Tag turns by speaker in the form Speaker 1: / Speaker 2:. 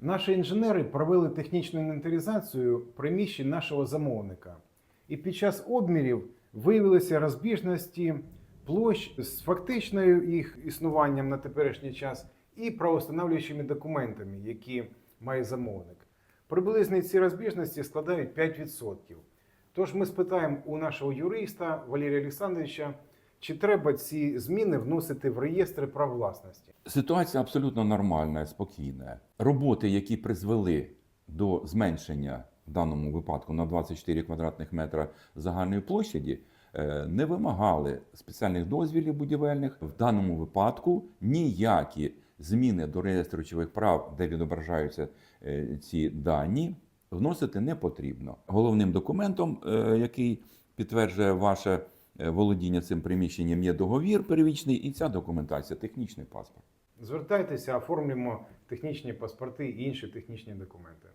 Speaker 1: Наші інженери провели технічну інвентаризацію приміщень нашого замовника. І під час обмірів виявилися розбіжності площ з фактичною їх існуванням на теперішній час і правоустановлюючими документами, які має замовник. Приблизно ці розбіжності складають 5%. Тож ми спитаємо у нашого юриста Валерія Олександровича, чи треба ці зміни вносити в реєстри прав власності.
Speaker 2: Ситуація абсолютно нормальна, спокійна. Роботи, які призвели до зменшення в даному випадку на 24 квадратних метра загальної площаді, е, не вимагали спеціальних дозвілів будівельних. В даному випадку ніякі зміни до реєстру речових прав, де відображаються е, ці дані, вносити не потрібно. Головним документом, е, який підтверджує ваше володіння цим приміщенням, є договір первічний і ця документація, технічний паспорт.
Speaker 1: Звертайтеся, оформлюємо технічні паспорти і інші технічні документи.